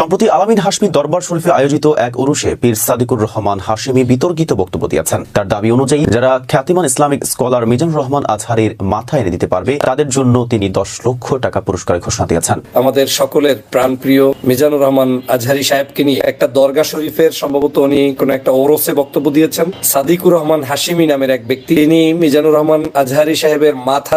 সম্প্রতি আলামিন হাসমি দরবার শরীফে আয়োজিত এক উরুষে পীর সাদিকুর রহমান হাশেমি বিতর্কিত বক্তব্য দিয়েছেন। তার দাবি অনুযায়ী, যারা খ্যাতিমান ইসলামিক স্কলার মিজানুর রহমান আজহারের মাথা এনে দিতে পারবে, তাদের জন্য তিনি দশ লক্ষ টাকা পুরস্কারের ঘোষণা দিয়েছেন। আমাদের সকলের প্রাণপ্রিয় মিজানুর রহমান আজহারি সাহেবকে নিয়ে একটা দরগা শরীফের সম্ভবত উনি কোন একটা ওরসে বক্তব্য দিয়েছেন। সাদিকুর রহমান হাসিমি নামের এক ব্যক্তি। তিনি মিজানুর রহমান আজহারি সাহেবের মাথা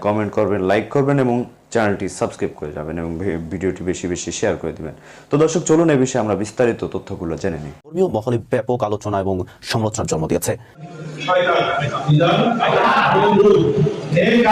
কমেন্ট করবেন লাইক করবেন এবং চ্যানেলটি সাবস্ক্রাইব করে যাবেন এবং ভি- ভিডিওটি বেশি বেশি শেয়ার করে দিবেন। তো দর্শক চলুন এই বিষয়ে আমরা বিস্তারিত তথ্যগুলো জেনে নিই। ধর্মীয় মহলে ব্যাপক আলোচনা এবং সমালোচনার জন্ম দিয়েছে। এই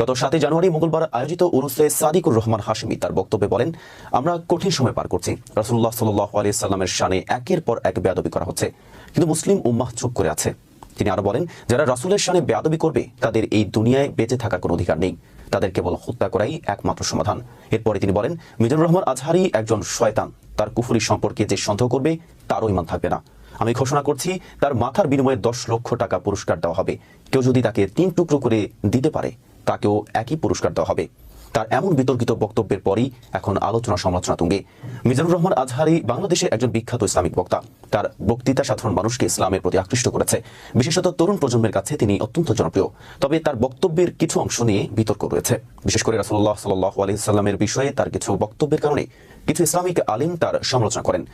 গত সাতই জানুয়ারি মঙ্গলবার আয়োজিত উরুসে সাদিকুর রহমান হাশমি তার বক্তব্যে বলেন, আমরা কঠিন সময় পার করছি। রাসুল্লাহ সাল্লাহ আলিয়াল্লামের শানে একের পর এক বেয়াদবি করা হচ্ছে। কিন্তু মুসলিম উম্মাহ চুপ করে আছে। তিনি আরও বলেন, যারা রাসুলের শানে বেয়াদবি করবে, তাদের এই দুনিয়ায় বেঁচে থাকার কোনো অধিকার নেই। তাদের কেবল হত্যা করাই একমাত্র সমাধান। এরপরে তিনি বলেন, মিজানুর রহমান আজহারি একজন শয়তান। তার কুফুরি সম্পর্কে যে সন্দেহ করবে, তারও ইমান থাকবে না। আমি ঘোষণা করছি, তার মাথার বিনিময়ে দশ লক্ষ টাকা পুরস্কার দেওয়া হবে। কেউ যদি তাকে তিন টুকরো করে দিতে পারে, তাকেও একই পুরস্কার দেওয়া হবে। তার এমন বিতর্কিত বক্তব্যের পরই এখন আলোচনা সমালোচনা তুঙ্গে। মিজানুর রহমান আজহারি বাংলাদেশের একজন বিখ্যাত ইসলামিক বক্তা। তার বক্তৃতা সাধারণ মানুষকে ইসলামের প্রতি আকৃষ্ট করেছে। বিশেষত তরুণ প্রজন্মের কাছে তিনি অত্যন্ত জনপ্রিয়। তবে তার বক্তব্যের কিছু অংশ নিয়ে বিতর্ক রয়েছে। বিশেষ করে রাসুল্লাহ সাল্লাহ আলি সাল্লামের বিষয়ে তার কিছু বক্তব্যের কারণে কিছু ইসলামিক আলিম তার সমালোচনা করেন।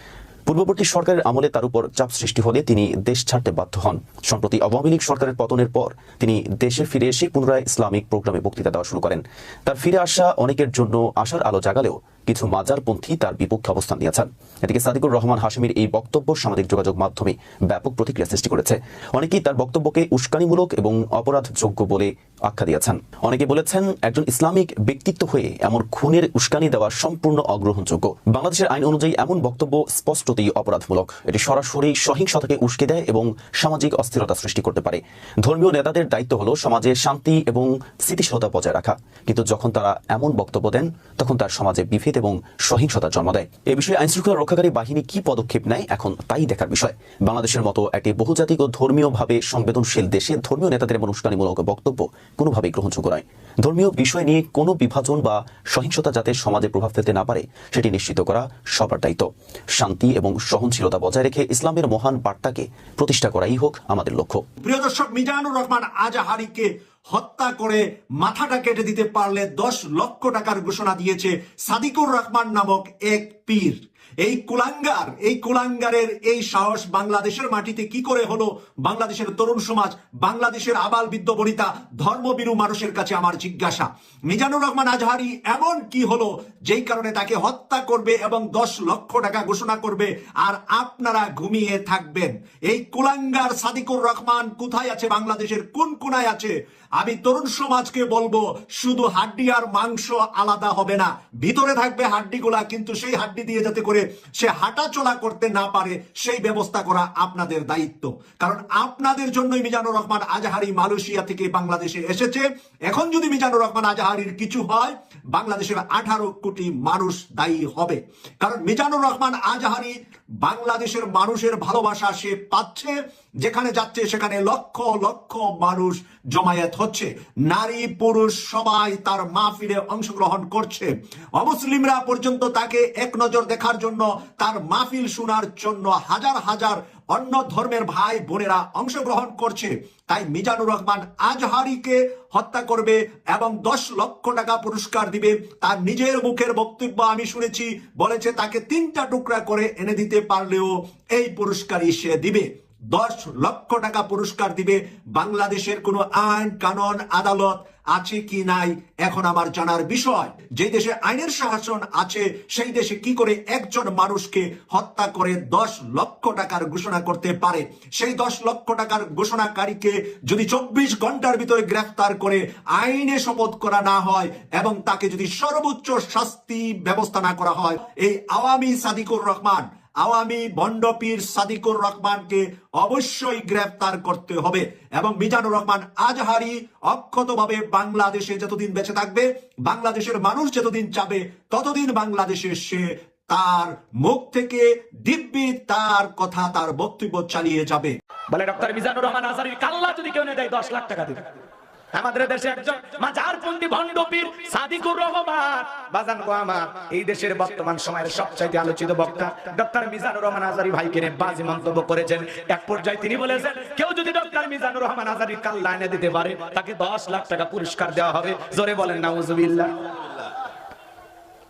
পূর্ববর্তী সরকারের আমলে তার উপর চাপ সৃষ্টি হলে তিনি দেশ ছাড়তে বাধ্য হন। সম্প্রতি আওয়ামী লীগ সরকারের পতনের পর তিনি দেশে ফিরে এসে পুনরায় ইসলামিক প্রোগ্রামে বক্তৃতা দেওয়া শুরু করেন। তার ফিরে আসা অনেকের জন্য আশার আলো জাগালেও কিছু মাজারপন্থী তার বিপক্ষে অবস্থান নিয়েছেন। এদিকে সাদিকুর রহমান হাশিমির এই বক্তব্য সামাজিক যোগাযোগ মাধ্যমে ব্যাপক প্রতিক্রিয়া সৃষ্টি করেছে। অনেকেই তার বক্তব্যকে উস্কানিমূলক এবং অপরাধযোগ্য বলে আখ্যা দিয়েছেন। অনেকে বলেছেন, একজন ইসলামিক ব্যক্তিত্ব হয়ে এমন খুনের উস্কানি দেওয়া সম্পূর্ণ অগ্রহণযোগ্য। বাংলাদেশের আইন অনুযায়ী এমন বক্তব্য স্পষ্টতই অপরাধমূলক। এটি সরাসরি সহিংসতাকে উস্কে দেয় এবং সামাজিক অস্থিরতা সৃষ্টি করতে পারে। ধর্মীয় নেতাদের দায়িত্ব হলো সমাজে শান্তি এবং স্থিতিশীলতা বজায় রাখা। কিন্তু যখন তারা এমন বক্তব্য দেন, তখন তার সমাজে বিভেদ এবং সহিংসতা জন্ম দেয়। এ বিষয়ে আইনশৃঙ্খলা রক্ষাকারী বাহিনী কি পদক্ষেপ নেয় এখন তাই দেখার বিষয়। বাংলাদেশের মতো একটি বহুজাতিক ও ধর্মীয়ভাবে সংবেদনশীল দেশে ধর্মীয় নেতাদের এমন উস্কানিমূলক বক্তব্য কোনোভাবেই গ্রহণযোগ্য নয়। ধর্মীয় বিষয় নিয়ে কোনো বিভাজন বা সহিংসতা যাতে সমাজে প্রভাব ফেলতে না পারে, সেটি নিশ্চিত করা সবার দায়িত্ব। শান্তি এবং সহনশীলতা বজায় রেখে ইসলামের মহান বার্তাকে প্রতিষ্ঠা করাই হোক আমাদের লক্ষ্য। প্রিয় দর্শক, মিজানুর রহমান আজাহারিকে হত্যা করে মাথাটা কেটে দিতে পারলে দশ লক্ষ টাকার ঘোষণা দিয়েছে সাদিকুর রহমান নামক এক পীর। এই কুলাঙ্গার, এই কুলাঙ্গারের এই সাহস বাংলাদেশের মাটিতে কি করে হলো? বাংলাদেশের তরুণ সমাজ, বাংলাদেশের আবাল বৃদ্ধ বনিতা ধর্মবিরু মানুষের কাছে আমার জিজ্ঞাসা। মিজানুর রহমান আজহারি, এমন কি হলো যেই কারণে তাকে হত্যা করবে এবং দশ লক্ষ টাকা ঘোষণা করবে? আর আপনারা ঘুমিয়ে থাকবেন। এই কুলাঙ্গার সাদিকুর রহমান কোথায় আছে? বাংলাদেশের কোন কোনায় আছে? আমি তরুণ সমাজকে বলব, শুধু হাড্ডি আর মাংস আলাদা হবে না। ভিতরে থাকবে হাড্ডিগুলা, কিন্তু সেই হাড্ডি দিয়ে যাতে করে সে হাঁটা চলা করতে না পারে, সেই ব্যবস্থা করা আপনাদের দায়িত্ব। কারণ আপনাদের জন্যই মিজানুর রহমান আজাহারি মালয়েশিয়া থেকে বাংলাদেশে এসেছে। এখন যদি মিজানুর রহমান আজাহারির কিছু হয়, বাংলাদেশের আঠারো কোটি মানুষ দায়ী হবে। কারণ মিজানুর রহমান আজাহারি বাংলাদেশের মানুষের ভালোবাসা সে পাচ্ছে। যেখানে যাচ্ছে সেখানে লক্ষ লক্ষ মানুষ জমায়েত হচ্ছে, নারী, পুরুষ, সবাই তার মাহফিলে অংশগ্রহণ করছে। অমুসলিমরা পর্যন্ত তাকে এক নজর দেখার জন্য তার মাহফিল শোনার জন্য হাজার হাজার অন্য ধর্মের ভাই বোনেরা অংশগ্রহণ করছে। তাই মিজানুর রহমান আজহারিকে হত্যা করবে এবং দশ লক্ষ টাকা পুরস্কার দিবে। তার নিজের মুখের বক্তব্য আমি শুনেছি, বলেছে তাকে তিনটা টুকরা করে এনে দিতে পারলেও এই পুরস্কারই সে দিবে। দশ লক্ষ টাকা পুরস্কার দিবে বাংলাদেশের কোনো আইন কানুন আদালত আছে কি নাই, এখন আমার জানার বিষয়, যে দেশে আইনের শাসন আছে, সেই দেশে কি করে একজন মানুষকে হত্যা করে দশ লক্ষ টাকার ঘোষণা করতে পারে? সেই দশ লক্ষ টাকার ঘোষণাকারীকে যদি চব্বিশ ঘণ্টার ভিতরে গ্রেফতার করে আইনে শপথ করা না হয় এবং তাকে যদি সর্বোচ্চ শাস্তি ব্যবস্থা না করা হয়, এই আওয়ামী সাদিকুর রহমান আওয়ামী বন্ডপীর সাদিকুর রহমানকে অবশ্যই গ্রেফতার করতে হবে এবং মিজানুর রহমান আজহারি অক্ষতভাবে বাংলাদেশে যতদিন বেঁচে থাকবে, বাংলাদেশের মানুষ যতদিন চাবে, ততদিন বাংলাদেশে সে তার মুখ থেকে দিব্যি তার কথা, তার বক্তব্য চালিয়ে যাবে। বলে, ডক্টর মিজানুর রহমান আজারির কাল্লা যদি কেউ নেয় দশ লাখ টাকা দিবে। আমাদের দেশে একজন মাজারপন্থী ভণ্ডপীর সাদিকুর রহমান। বাজান গো আমার, এই দেশের বর্তমান সময়ের সবচাইতে আলোচিত বক্তা ডক্টর মিজানুর রহমান আজারি ভাইকে নিয়ে বাজে মন্তব্য করেছেন। এক পর্যায়ে তিনি বলেছেন, কেউ যদি ডক্টর মিজানুর রহমান আজারি কাল্লা এনে দিতে পারে, তাকে দশ লাখ টাকা পুরস্কার দেওয়া হবে। জোরে বলেন, নাউজুবিল্লাহ।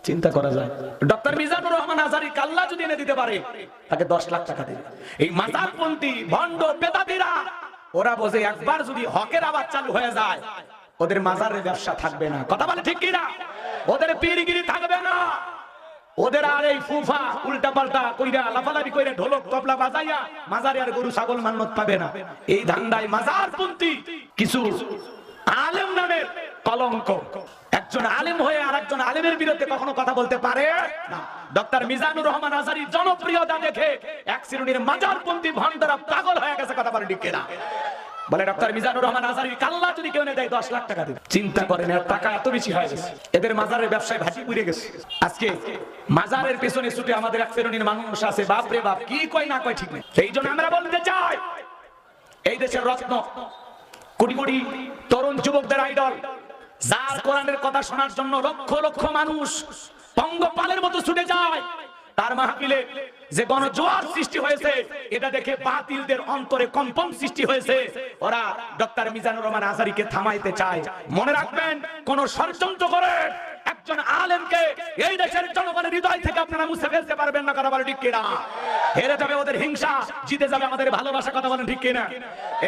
চিন্তা করা যায়, ডক্টর মিজানুর রহমান আজারি কাল্লা যদি এনে দিতে পারে, তাকে দশ লাখ টাকা দেবে। এই মাজারপন্থী ভণ্ড বেদাতিরা ওরা বোঝে একবার যদি হকের আবার চালু হয়ে যায়, ওদের মাজারের ব্যবসা থাকবে না। কথা বলে ঠিক কিনা? ওদের পিড়িগিরি থাকবে না। ওদের আর এই ফুফা উল্টা পাল্টা কইরা, লাফালাফি কইরা, ঢোলক তবলা বাজাইয়া মাজারে আর গরু, ছাগল, মান্নত পাবে না। এই ধান্দায় মাজার মাজারপন্থী কিছু আলেম নামের কলঙ্ক। একজন আলেম হয়ে আর একজন আলেমের বিরুদ্ধে কখনো কথা বলতে পারে না। ডক্টর মিজানুর রহমান আজারি জনপ্রিয়তা দেখে এক শ্রেণির মাজারপন্থী ভণ্ডরা পাগল হয়ে গেছে, কথা বলে ঠিক বলে, ডক্টর মিজানুর রহমান কাল্লা যদি কেউ দেয়, দশ লাখ টাকা দিবে। চিন্তা করেন, এর টাকা এত বেশি হয়ে গেছে। এদের মাজারের ব্যবসায় পুড়ে গেছে। আজকে মাজারের পেছনে ছুটে আমাদের এক শ্রেণির মানুষ আছে, বাপ রে বাপ, কি কয় না কয় ঠিক নেই। এই জন্য আমরা বলতে চাই, এই দেশের রত্ন, কোটি কোটি তরুণ যুবকদের আইডল যার কোরআনের কথা শোনার জন্য লক্ষ লক্ষ মানুষ পঙ্গপালের মতো ছুটে যায়। তার মাহফিলে যে গণজোয়ার সৃষ্টি হয়েছে, এটা দেখে বাতিলদের অন্তরে কম্পন সৃষ্টি হয়েছে। ওরা ডক্টর মিজানুর রহমান আজারিকে থামাইতে চায়। মনে রাখবেন, কোন ষড়যন্ত্র করে একজন আলেমকে এই দেশের জনগণের হৃদয় থেকে আপনারা মুছে ফেলতে পারবেন না কথা বলে ঠিক কিনা? হেরে যাবে ওদের হিংসা, জিতে যাবে আমাদের ভালোবাসা, কথা বলেন ঠিক কিনা?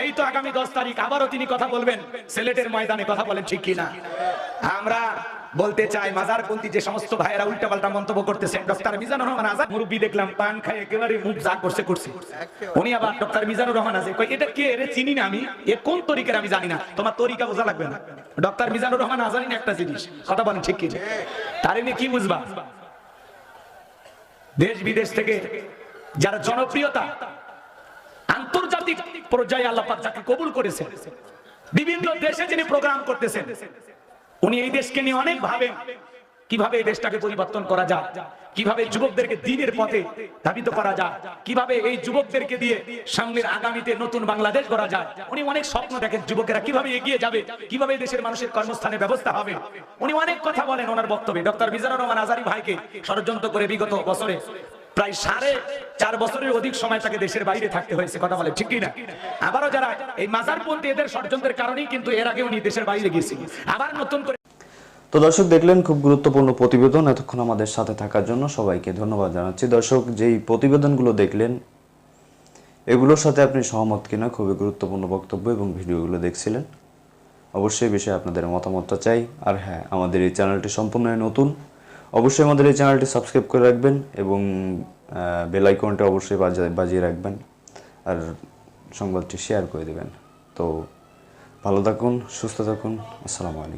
এই তো আগামী দশ তারিখ, আবারও তিনি কথা বলবেন, সিলেটের ময়দানে কথা বলেন ঠিক কিনা? আমরা বলতে চাই মাজারপন্থী যে সমস্ত ভাইয়েরা উল্টাপাল্টা মন্তব্য করতেছেন ডক্টর মিজানুর রহমান আজাদ, মুরব্বী দেখলাম, পান খাই একেবারে মুখ যা করছে করছে। উনি আবার ডক্টর মিজানুর রহমান আজাদ কই এটা কে রে? চিনি না আমি। এ কোন তরিকার আমি জানি না। তোমার তরিকা বোঝা লাগবে না। ডক্টর মিজানুর রহমান আজারই না একটা জিনিস। কথা বলেন ঠিক কি তার এমনি কি বুঝবা? দেশ বিদেশ থেকে যারা জনপ্রিয়তা, আন্তর্জাতিক পর্যায়ে আল্লাহ পাক যাকে কবুল করেছেন, বিভিন্ন দেশে যিনি প্রোগ্রাম করতেছেন উনি এই দেশকে নিয়ে অনেক ভাবেন। কীভাবে এই দেশটাকে পরিবর্তন করা যায়? কীভাবে যুবকদেরকে দিনের পথে ধাবিত করা যায়? কীভাবে এই যুবকদেরকে দিয়ে সামনের আগামীতে নতুন বাংলাদেশ গড়া যায়? উনি অনেক স্বপ্ন দেখেন যুবকেরা কীভাবে এগিয়ে যাবে, কীভাবে দেশের মানুষের কর্মস্থানের ব্যবস্থা হবে। উনি অনেক কথা বলেন ওনার বক্তব্যে। ডক্টর মিজানুর রহমান আজারি ভাইকে ষড়যন্ত্র করে বিগত বছরে প্রায় সাড়ে চার বছরের অধিক সময় তাকে দেশের বাইরে থাকতে হয়েছে, কথা বলে, ঠিক না আবারও যারা এই মাজারপন্থী এদের ষড়যন্ত্রের কারণেই কিন্তু এর আগে উনি দেশের বাইরে গিয়েছে আবার নতুন করে তো দর্শক, দেখলেন খুব গুরুত্বপূর্ণ প্রতিবেদন এতক্ষণ আমাদের সাথে থাকার জন্য সবাইকে ধন্যবাদ জানাচ্ছি। দর্শক, যেই প্রতিবেদনগুলো দেখলেন, এগুলোর সাথে আপনি সহমত কিনা খুবই গুরুত্বপূর্ণ বক্তব্য এবং ভিডিওগুলো দেখছিলেন। অবশ্যই বিষয়ে আপনাদের মতামতটা চাই। আর হ্যাঁ আমাদের এই চ্যানেলটি সম্পূর্ণ নতুন। অবশ্যই আমাদের এই চ্যানেলটি সাবস্ক্রাইব করে রাখবেন এবং বেল আইকনটা অবশ্যই বাজা- বাজিয়ে রাখবেন আর সংবাদটি শেয়ার করে দেবেন। তো ভালো থাকুন, সুস্থ থাকুন। আসসালামু আলাইকুম।